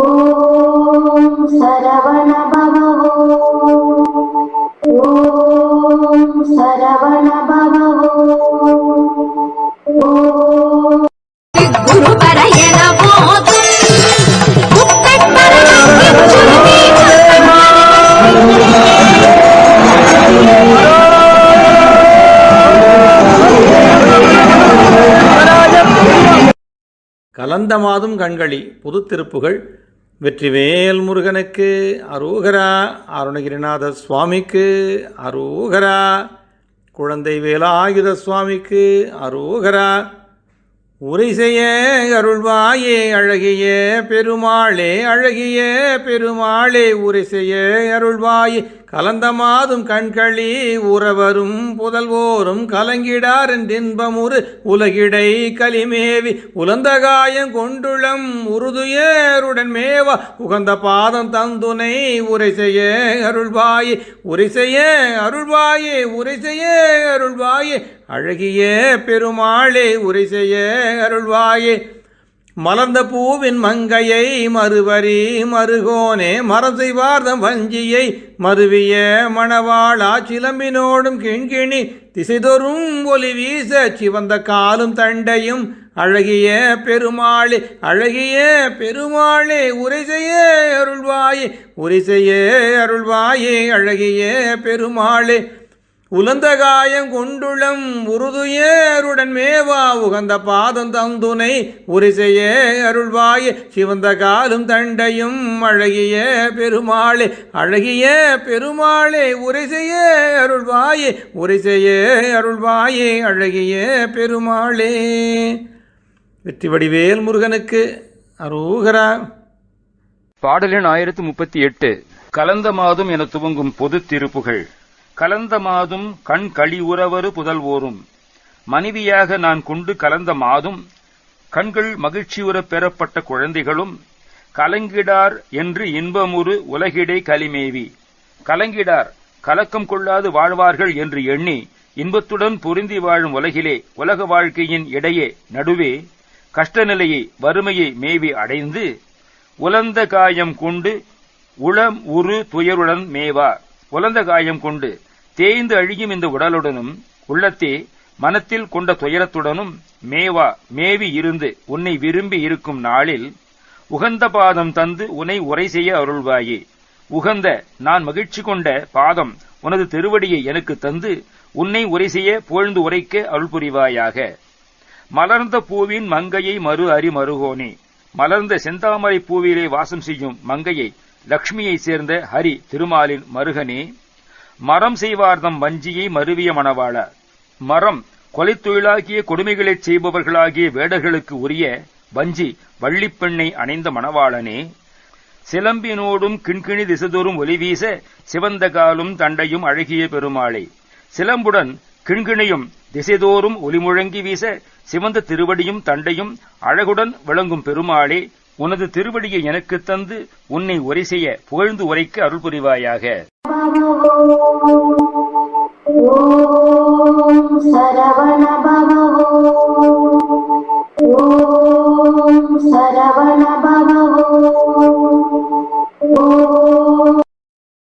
ஓம் சரவண பவோ ஓம் சரவண பவோ கலந்த மாதும் கண்களி புதுத்திருப்புகள். வெற்றிவேல் முருகனுக்கு அரோகரா அருணகிரிநாத சுவாமிக்கு அரோகரா. குழந்தை வேலாயுத சுவாமிக்கு அரோகரா. உரை செய்ய அருள்வாயே அழகிய பெருமாளே அழகிய பெருமாளே உரை செய்ய அருள்வாயே. கலந்தமாதும் கண்களி உறவரும் புதல்வோரும் கலங்கிடார் என்றின்பமுறு உலகிடை கலிமேவி உலந்த காயம் கொண்டுளம் உருதுயருடன் மேவா. உகந்த பாதம் தந்துனை உரை செய்ய அருள்வாயே. உரை செய்ய அருள்வாயே உரை செய்ய அருள்வாயே. அழகிய பெருமாளே உரை செய்ய அருள்வாயே. மலர்ந்த பூவின் மங்கையை மறுவரி மறுகோனே மரம் செய்வார்தம் வஞ்சியை மருவிய மணவாளா சிலம்பினோடும் கிண்கிணி திசைதொரும் ஒலி வீச சிவந்த காலும் தண்டையும் அழகிய பெருமாளே அழகிய பெருமாளே உரை அருள்வாயே உரை அருள்வாயே அழகிய பெருமாளே. உலந்த காயம் கொண்டுளம் உருதுயருடன் மேவா உகந்த பாதம் தந்துனை உரிசையே அருள்வாயே. சிவந்த காலும் தண்டையும் அழகிய பெருமாளே அழகிய பெருமாளே உரிசையே அருள்வாயே. உரை அருள்வாயே அழகிய பெருமாளே. வெற்றி வடிவேல் முருகனுக்கு அரோகரா. பாடலின் ஆயிரத்து முப்பத்தி எட்டு கலந்த மாதம் என துவங்கும் பொது திருப்புகள். கலந்த மாதும் கண் கழிவுறவரு புதல்வோரும் மனைவியாக நான் கொண்டு கலந்த மாதும் கண்கள் மகிழ்ச்சியுறப் பெறப்பட்ட குழந்தைகளும் கலங்கிடார் என்று இன்பமுறு உலகிடை கலிமேவி. கலங்கிடார் கலக்கம் கொள்ளாது வாழ்வார்கள் என்று எண்ணி இன்பத்துடன் பொருந்தி வாழும் உலகிலே உலக வாழ்க்கையின் இடையே நடுவே கஷ்டநிலையை வறுமையை மேவி அடைந்து உலர்ந்த காயம் கொண்டு உளம் உரு துயருடன் மேவா உலர்ந்த காயம் கொண்டு தேய்ந்து அழியும் இந்த உடலுடனும் உள்ளத்தே மனத்தில் கொண்ட துயரத்துடனும் மேவா மேவி இருந்து உன்னை விரும்பி இருக்கும் நாளில் உகந்த பாதம் தந்து உன்னை உரை செய்ய அருள்வாயே. உகந்த நான் மகிழ்ச்சி கொண்ட பாதம் உனது திருவடியை எனக்கு தந்து உன்னை உரை செய்ய புகழ்ந்து உரைக்க அருள் புரிவாயாக மலர்ந்த பூவின் மங்கையை மறு அறி மருகோனே மலர்ந்த செந்தாமரை பூவிலே வாசம் செய்யும் மங்கையை லக்ஷ்மியை சேர்ந்த ஹரி திருமாலின் மருகனே. மரம் செய்வார்தம் வஞ்சியை மருவிய மணவாள. மரம் கொலைத்தொழிலாகிய கொடுமைகளைச் செய்பவர்களாகிய வேடர்களுக்கு உரிய வஞ்சி வள்ளிப்பெண்ணை அணைந்த மணவாளனே. சிலம்பினோடும் கிண்கிணி திசைதோறும் ஒலிவீச சிவந்த காலும் தண்டையும் அழகிய பெருமாளே. சிலம்புடன் கிண்கிணியும் திசைதோறும் ஒலிமுழங்கி வீச சிவந்த திருவடியும் தண்டையும் அழகுடன் விளங்கும் பெருமாளே உனது திருவடியை எனக்குத் தந்து உன்னை உரை செய்ய புகழ்ந்து உரைக்க அருள் புரிவாயாக. Om Saravana Baba.